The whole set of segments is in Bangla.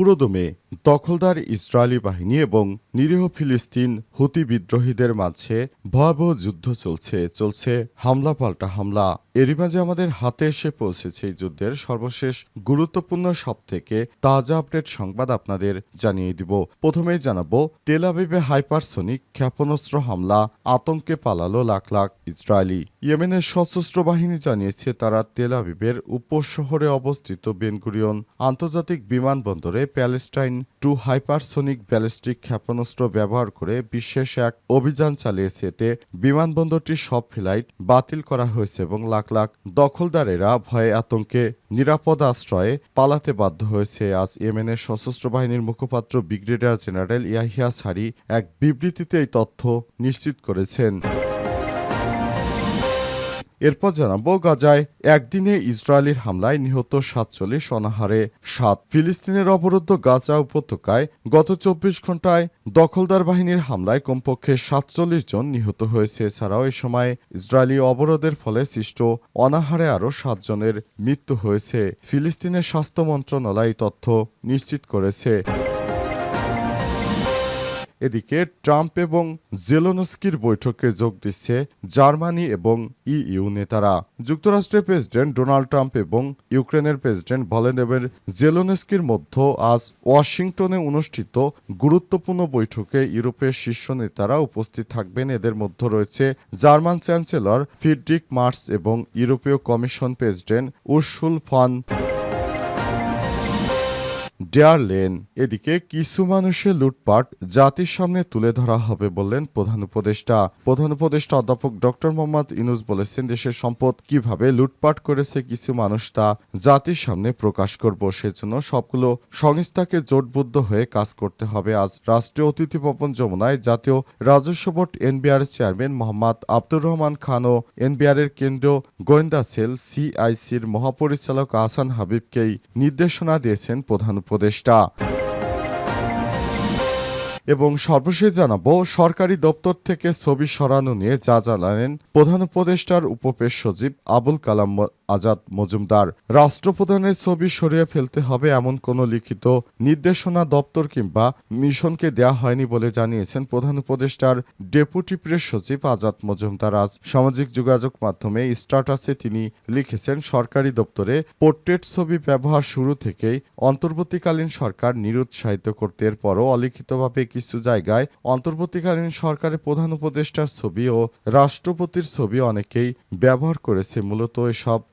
পুরোদমে দখলদার ইসরায়েলি বাহিনী এবং নিরীহ ফিলিস্তিন হুতি বিদ্রোহীদের মাঝে ভয়াবহ যুদ্ধ চলছে চলছে হামলা পাল্টা হামলা। এরই মাঝে আমাদের হাতে এসে পৌঁছেছে এই যুদ্ধের সর্বশেষ গুরুত্বপূর্ণ সব থেকে তাজা আপডেট সংবাদ আপনাদের জানিয়ে দিব। প্রথমেই জানাব তেলাবিবে হাইপারসনিক ক্ষেপণাস্ত্র হামলা আতঙ্কে পালালো লাখ লাখ ইসরায়েলি। ইয়েমেনের সশস্ত্র বাহিনী জানিয়েছে তারা তেল আবিবের উপশহরে অবস্থিত বেনগুরিয়ন আন্তর্জাতিক বিমানবন্দরে প্যালেস্টাইন টু হাইপারসোনিক ব্যালিস্টিক ক্ষেপণাস্ত্র ব্যবহার করে বিশেষ এক অভিযান চালিয়েছে এতে বিমানবন্দরটির সব ফ্লাইট বাতিল করা হয়েছে এবং লাখ লাখ দখলদারেরা ভয়ে আতঙ্কে নিরাপদ আশ্রয়ে পালাতে বাধ্য হয়েছে। আজ ইয়েমেনের সশস্ত্র বাহিনীর মুখপাত্র ব্রিগেডিয়ার জেনারেল ইয়াহিয়া সারি এক বিবৃতিতে এই তথ্য নিশ্চিত করেছেন। এরপর জানাব গাজায় একদিনে ইসরায়েলের হামলায় নিহত সাতচল্লিশ অনাহারে, সাত ফিলিস্তিনের অবরুদ্ধ গাজা উপত্যকায় গত চব্বিশ ঘন্টায় দখলদার বাহিনীর হামলায় কমপক্ষে সাতচল্লিশ জন নিহত হয়েছে। এছাড়াও এ সময় ইসরায়েলি অবরোধের ফলে সৃষ্ট অনাহারে আরও সাতজনের মৃত্যু হয়েছে। ফিলিস্তিনের স্বাস্থ্য মন্ত্রণালয় তথ্য নিশ্চিত করেছে। এদিকে ট্রাম্প এবং জেলোনস্কির বৈঠকে যোগ দিচ্ছে জার্মানি এবং ইইউ নেতারা। যুক্তরাষ্ট্রের প্রেসিডেন্ট ডোনাল্ড ট্রাম্প এবং ইউক্রেনের প্রেসিডেন্ট ভলেনেবের জেলোনস্কির মধ্যে আজ ওয়াশিংটনে অনুষ্ঠিত গুরুত্বপূর্ণ বৈঠকে ইউরোপের শীর্ষ নেতারা উপস্থিত থাকবেন। এদের মধ্যে রয়েছে জার্মান চ্যান্সেলর ফিডরিক মার্স এবং ইউরোপীয় commission president Ursula von. Der Leyen এদিকে কিছু মানুষের লুটপাট জাতির সামনে তুলে ধরা হবে বললেন প্রধান উপদেষ্টা। প্রধান উপদেষ্টা অধ্যাপক ডক্টর মোহাম্মদ ইনুস বলেছেন, দেশের সম্পদ কীভাবে লুটপাট করেছে কিছু মানুষ তা জাতির সামনে প্রকাশ করব। সেজন্য সবগুলো সংস্থাকে জোটবদ্ধ হয়ে কাজ করতে হবে। আজ রাষ্ট্রীয় অতিথি ভবন যমুনায় জাতীয় রাজস্ব board NBR chairman Mohammad Abdur Rahman Khan ও এনবিআর এর কেন্দ্রীয় গোয়েন্দা সেল সিআইসির মহাপরিচালক আহসান হাবিবকেই নির্দেশনা দিয়েছেন প্রধান উপদেষ্টা। এবং সর্বশেষ জানাব, সরকারি দপ্তর থেকে ছবি সরানো নিয়ে যা জানালেন প্রধান উপদেষ্টার উপপেশ সচিব আবুল কালাম আজাদ মজুমদার। রাষ্ট্রপ্রধানের ছবি সরিয়ে ফেলতে হবে এমন কোনো লিখিত নির্দেশনা দপ্তর কিংবা মিশনকে দেয়া হয়নি বলে জানিয়েছেন প্রধান উপদেষ্টার ডেপুটি প্রেস সচিব আজাদ মজুমদার। আজ সামাজিক যোগাযোগ মাধ্যমে স্ট্যাটাসে তিনি লিখেছেন, সরকারি দপ্তরে পোর্ট্রেট ছবি ব্যবহার শুরু থেকেই অন্তর্বর্তীকালীন সরকার নিরুৎসাহিত করতে, এরপরও অলিখিতভাবে কিছু জায়গায় অন্তর্বর্তীকালীন সরকারের প্রধান উপদেষ্টার ছবি ও রাষ্ট্রপতির ছবি অনেকেই ব্যবহার করেছে। মূলত এসব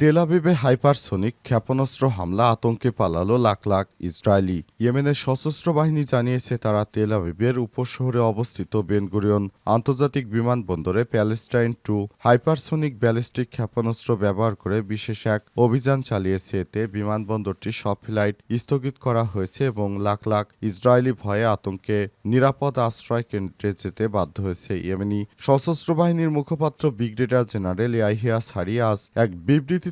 তেলাবিবে হাইপারসোনিক ক্ষেপণাস্ত্র হামলা আতঙ্কে পালালো লাখ লাখ ইসরায়েলি। ইয়েমেনের সশস্ত্র বাহিনী জানিয়েছে তারা তেল আবিবের উপশহরে অবস্থিত বেনগুরিয়ন আন্তর্জাতিক বিমানবন্দরে প্যালেস্টাইন টু হাইপারসোনিক ব্যালিস্টিক ক্ষেপণাস্ত্র ব্যবহার করে বিশেষ এক অভিযান চালিয়েছে। এতে বিমানবন্দরটির সব ফ্লাইট স্থগিত করা হয়েছে এবং লাখ লাখ ইসরায়েলি ভয়ে আতঙ্কে নিরাপদ আশ্রয় কেন্দ্রে যেতে বাধ্য হয়েছে। ইয়েমেনি সশস্ত্র বাহিনীর মুখপাত্র ব্রিগেডিয়ার জেনারেল ইয়াহিয়া সারি আজ এক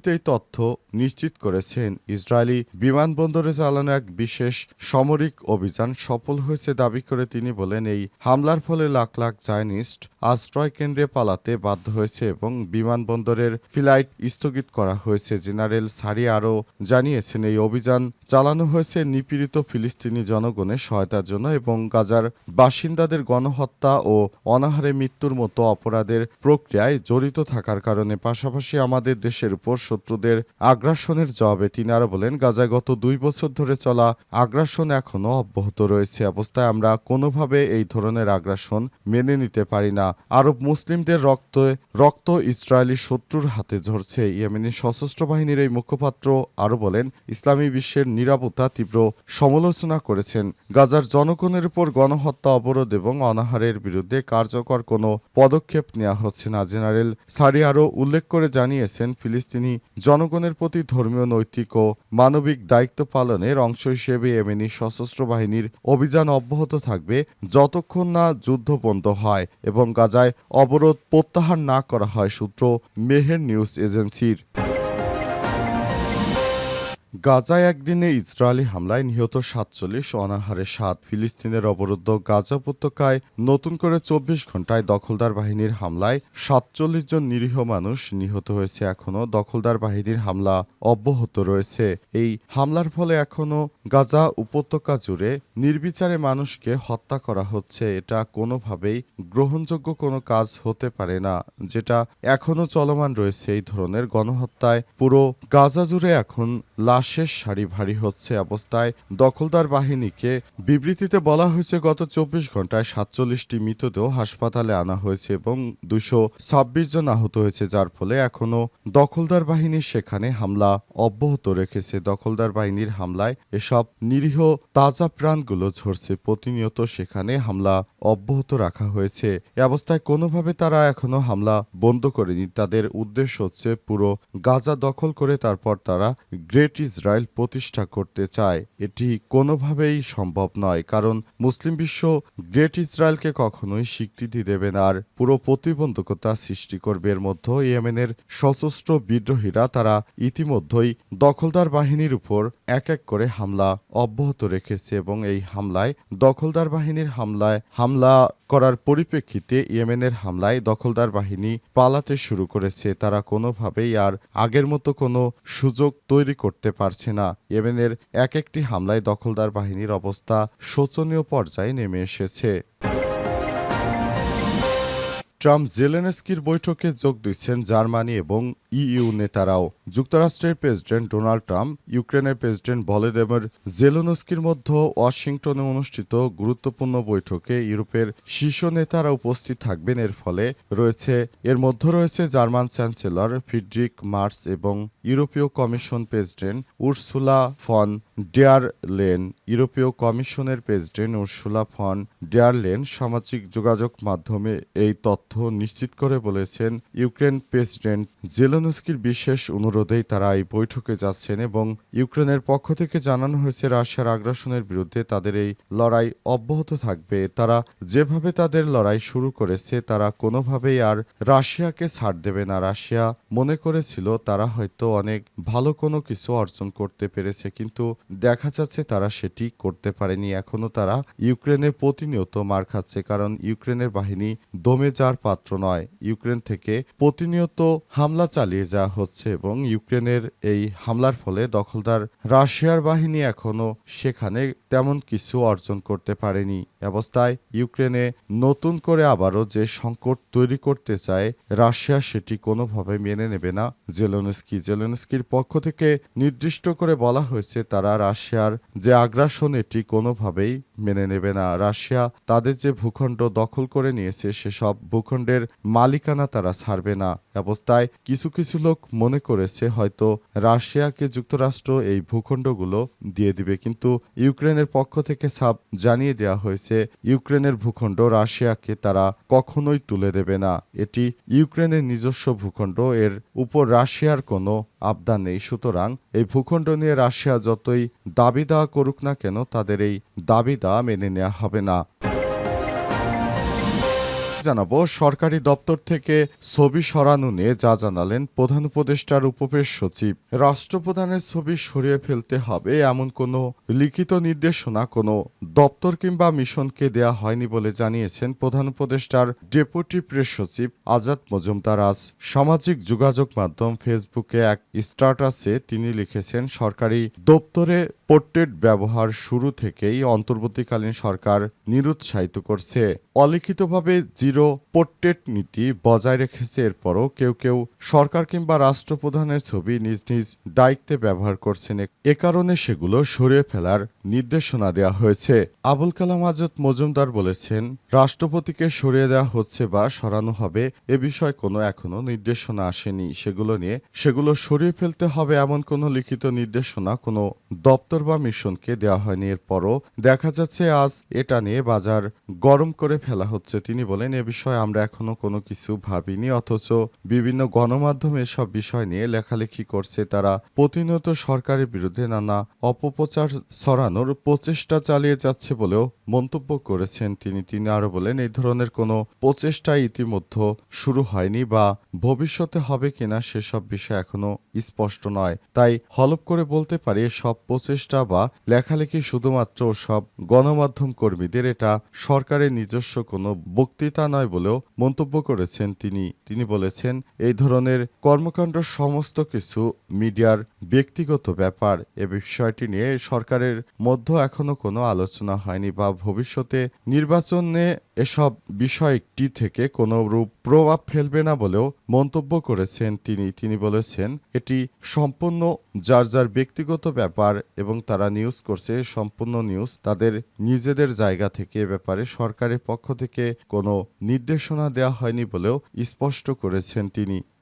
বিবৃতিতে এই তথ্য নিশ্চিত করেছেন ইসরায়েলি বিমানবন্দরে চালানো এক বিশেষ সামরিক অভিযান সফল হয়েছে দাবি করে তিনি বলেন, এই হামলার ফলে লাখ লাখ জায়নিস্ট আশ্রয় কেন্দ্রে পালাতে বাধ্য হয়েছে এবং বিমানবন্দরের ফ্লাইট স্থগিত করা হয়েছে। জেনারেল সারি আরও জানিয়েছেন, এই অভিযান চালানো হয়েছে নিপীড়িত ফিলিস্তিনি জনগণের সহায়তার জন্য এবং গাজার বাসিন্দাদের গণহত্যা ও অনাহারে মৃত্যুর মতো অপরাধের প্রক্রিয়ায় জড়িত থাকার কারণে। পাশাপাশি আমাদের দেশের উপর শত্রুদের আগ্রাসনের জবাবে তিনি আরও বলেন, গাজায় গত দুই বছর ধরে চলা আগ্রাসন এখনও অব্যাহত রয়েছে। অবস্থায় আমরা কোনোভাবে এই ধরনের আগ্রাসন মেনে নিতে পারি না। আরব মুসলিমদের রক্ত রক্ত ইসরায়েলি শত্রুর হাতে ঝরছে। ইয়েমেনি সশস্ত্র বাহিনীর এই মুখপাত্র আরও বলেন, ইসলামী বিশ্বের নিরাপত্তা তীব্র সমালোচনা করেছেন। গাজার জনগণের উপর গণহত্যা অবরোধ এবং অনাহারের বিরুদ্ধে কার্যকর কোনো পদক্ষেপ নেওয়া হচ্ছে না। জেনারেল সারি আরও উল্লেখ করে জানিয়েছেন, ফিলিস্তিনি জনগণের প্রতি ধর্মীয়, নৈতিক ও মানবিক দায়িত্ব পালনের অংশ হিসেবে এমনি সশস্ত্র বাহিনীর অভিযান অব্যাহত থাকবে যতক্ষণ না যুদ্ধ বন্ধ হয় এবং গাজায় অবরোধ প্রত্যাহার না করা হয়, সূত্র মেহের নিউজ এজেন্সির। গাজায় একদিনে ইসরায়েলি হামলায় নিহত সাতচল্লিশ, অনাহারে সাত ফিলিস্তিনের অবরুদ্ধ গাজা উপত্যকায় নতুন করে চব্বিশ ঘন্টায় দখলদার বাহিনীর হামলায় সাতচল্লিশ জন নিরীহ মানুষ নিহত হয়েছে এখনও। দখলদার বাহিনীর হামলা অব্যাহত রয়েছে। এই হামলার ফলে এখনও গাজা উপত্যকা জুড়ে নির্বিচারে মানুষকে হত্যা করা হচ্ছে। এটা কোনোভাবেই গ্রহণযোগ্য কোনো কাজ হতে পারে না, যেটা এখনও চলমান রয়েছে। এই ধরনের গণহত্যায় পুরো গাজা জুড়ে এখন লাশের সারি ভারী হচ্ছে অবস্থায়। দখলদার বাহিনীকে বিবৃতিতে বলা হয়েছে, গত চব্বিশ ঘন্টায় সাতচল্লিশটি মৃতদেহ হাসপাতালে আনা হয়েছে এবং দুশো ছাব্বিশ জন আহত হয়েছে, যার ফলে এখনও দখলদার বাহিনী সেখানে হামলা অব্যাহত রেখেছে। দখলদার বাহিনীর হামলায় এসব নিরীহ তাজা প্রাণগুলো ঝরছে। প্রতিনিয়ত সেখানে হামলা অব্যাহত রাখা হয়েছে। এ অবস্থায় কোনোভাবে তারা এখনও হামলা বন্ধ করেনি। তাদের উদ্দেশ্য হচ্ছে পুরো গাজা দখল করে তারপর তারা গ্রেট ইসরায়েল প্রতিষ্ঠা করতে চায়। এটি কোনোভাবেই সম্ভব নয়, কারণ মুসলিম বিশ্ব গ্রেট ইসরায়েলকে কখনোই স্বীকৃতি দেবে না আর পুরো প্রতিবন্ধকতা সৃষ্টি করবে। এর মধ্যে ইয়েমেনের সশস্ত্র বিদ্রোহীরা তারা ইতিমধ্যেই দখলদার বাহিনীর উপর এক এক করে হামলা অব্যাহত রেখেছে এবং এই হামলায় দখলদার বাহিনীর হামলায় হামলা করার পরিপ্রেক্ষিতে ইয়েমেনের হামলায় দখলদার বাহিনী পালাতে শুরু করেছে। তারা কোনোভাবেই আর আগের মতো কোনো সুযোগ তৈরি করতে পারছে না। ইয়েমেনের এক একটি হামলায় দখলদার বাহিনীর অবস্থা শোচনীয় পর্যায়ে নেমে এসেছে। ট্রাম্প জেলেনস্কির বৈঠকে যোগ দিচ্ছেন জার্মানি এবং ইইউ নেতারাও। যুক্তরাষ্ট্রের প্রেসিডেন্ট ডোনাল্ড ট্রাম্প, ইউক্রেনের প্রেসিডেন্ট ভলেদেমর জেলেনস্কির মধ্যে ওয়াশিংটনে অনুষ্ঠিত গুরুত্বপূর্ণ বৈঠকে ইউরোপের শীর্ষ নেতারা উপস্থিত থাকবেন। এর ফলে রয়েছে, এর মধ্যে রয়েছে জার্মান চ্যান্সেলর ফিডরিক মার্স এবং ইউরোপীয় commission president Ursula von der Leyen. ইউরোপীয় কমিশনের president Ursula von der Leyen সামাজিক যোগাযোগ মাধ্যমে এই তথ্য নিশ্চিত করে বলেছেন ইউক্রেন প্রেসিডেন্ট জেলেনস্কির বিশেষ অনুরোধেই তারা এই বৈঠকে যাচ্ছেন এবং ইউক্রেনের পক্ষ থেকে জানানো হয়েছে রাশিয়ার আগ্রাসনের বিরুদ্ধে তাদের এই লড়াই অব্যাহত থাকবে। তারা যেভাবে তাদের লড়াই শুরু করেছে, তারা কোনোভাবেই আর রাশিয়াকে ছাড় দেবে না। রাশিয়া মনে করেছিল তারা হয়তো অনেক ভালো কোনো কিছু অর্জন করতে পেরেছে, কিন্তু দেখা যাচ্ছে তারা সেটি করতে পারেনি। এখনও তারা ইউক্রেনে প্রতিনিয়ত মার খাচ্ছে, কারণ ইউক্রেনের বাহিনী দমে যাওয়ার পাত্র নয়, ইউক্রেন থেকে প্রতিনিয়ত হামলা চালিয়ে যাওয়া হচ্ছে এবং ইউক্রেনের এই হামলার ফলে দখলদার রাশিয়ার বাহিনী এখনও সেখানে তেমন কিছু অর্জন করতে পারেনি। অবস্থায় ইউক্রেনে নতুন করে আবারও যে সংকট তৈরি করতে চায়, রাশিয়া সেটি কোনোভাবে মেনে নেবে না। জেলেনস্কি, জেলেনস্কির পক্ষ থেকে নির্দিষ্ট করে বলা হয়েছে, তারা রাশিয়ার যে আগ্রাসন, এটি কোনোভাবেই মেনে নেবে না। রাশিয়া তাদের যে ভূখণ্ড দখল করে নিয়েছে, সেসব ভূখণ্ডের মালিকানা তারা ছাড়বে না। অবস্থায় কিছু কিছু লোক মনে করেছে, হয়তো রাশিয়াকে যুক্তরাষ্ট্র এই ভূখণ্ডগুলো দিয়ে দিবে। কিন্তু ইউক্রেনের পক্ষ থেকে সাব জানিয়ে দেওয়া হয়েছে ইউক্রেনের ভূখণ্ড রাশিয়াকে তারা কখনোই তুলে দেবে না। এটি ইউক্রেনের নিজস্ব ভূখণ্ড, এর উপর রাশিয়ার কোনো আবদা নেই। সুতরাং এই ভূখণ্ড নিয়ে রাশিয়া যতই দাবি দেওয়া করুক না কেন, তাদের এই দাবি দেওয়া মেনে নেওয়া হবে না। জানাব, সরকারি দপ্তর থেকে ছবি সরানো নিয়ে যা জানালেন প্রধান উপদেষ্টার উপপেশ সচিব। রাষ্ট্রপ্রধানের ছবি সরিয়ে ফেলতে হবে এমন কোনো লিখিত নির্দেশনা কোনো দপ্তর কিংবা মিশনকে দেয়া হয়নি বলে জানিয়েছেন প্রধান উপদেষ্টার ডেপুটি প্রেস সচিব আজাদ মজুমদার। আজ সামাজিক যোগাযোগ মাধ্যম ফেসবুকে এক স্ট্যাটাসে তিনি লিখেছেন, সরকারি দপ্তরে পোর্ট্রেট ব্যবহার শুরু থেকেই অন্তর্বর্তীকালীন সরকার নিরুৎসাহিত করছে। অলিখিতভাবে জিরো পোর্ট্রেট নীতি বজায় রেখেছে, এরপরও কেউ কেউ সরকার কিংবা রাষ্ট্রপ্রধানের ছবি নিজ নিজ দায়িত্বে ব্যবহার করছেন। এ কারণে সেগুলো সরিয়ে ফেলার নির্দেশনা দেওয়া হয়েছে। আবুল কালাম আজাদ মজুমদার বলেছেন, রাষ্ট্রপতিকে সরিয়ে দেওয়া হচ্ছে বা সরানো হবে এ বিষয়ে কোনো এখনও নির্দেশনা আসেনি। সেগুলো নিয়ে, সেগুলো সরিয়ে ফেলতে হবে এমন কোনো লিখিত নির্দেশনা কোনো দপ্তর বা মিশনকে দেওয়া হয়নি। এরপরও দেখা যাচ্ছে আজ এটা নিয়ে বাজার গরম করে ফেলা হচ্ছে। তিনি বলেন, এ বিষয়ে আমরা এখনও কোনো কিছু ভাবিনি, অথচ বিভিন্ন গণমাধ্যম এসব বিষয় নিয়ে লেখালেখি করছে। তারা প্রতিনিয়ত সরকারের বিরুদ্ধে নানা অপপ্রচার ছড়ানোর প্রচেষ্টা চালিয়ে যাচ্ছে বলেও মন্তব্য করেছেন তিনি। তিনি আরও বলেন, এই ধরনের কোনো প্রচেষ্টা ইতিমধ্যে শুরু হয়নি বা ভবিষ্যতে হবে কিনা সেসব বিষয় এখনও স্পষ্ট নয়। তাই হলপ করে বলতে পারি সব প্রচেষ্টা বা লেখালেখি শুধুমাত্র সব গণমাধ্যম কর্মীদের, এটা সরকারের নিজস্ব কোনো বক্তৃতা নয় বলেও মন্তব্য করেছেন তিনি। তিনি বলেছেন, এই ধরনের কর্মকাণ্ড সমস্ত কিছু মিডিয়ার ব্যক্তিগত ব্যাপার। এ বিষয়টি নিয়ে সরকারের মধ্যে এখনও কোনো আলোচনা হয়নি বা ভবিষ্যতে নির্বাচনে এসব বিষয়টি থেকে কোনো রূপ প্রভাব ফেলবে না বলেও মন্তব্য করেছেন তিনি। তিনি বলেছেন, এটি সম্পূর্ণ যার যার ব্যক্তিগত ব্যাপার এবং তারা নিউজ করছে, সম্পূর্ণ নিউজ তাদের নিজেদের জায়গা থেকে এ ব্যাপারে সরকারের পক্ষ থেকে কোনো নির্দেশনা দেওয়া হয়নি বলেও স্পষ্ট করেছেন তিনি।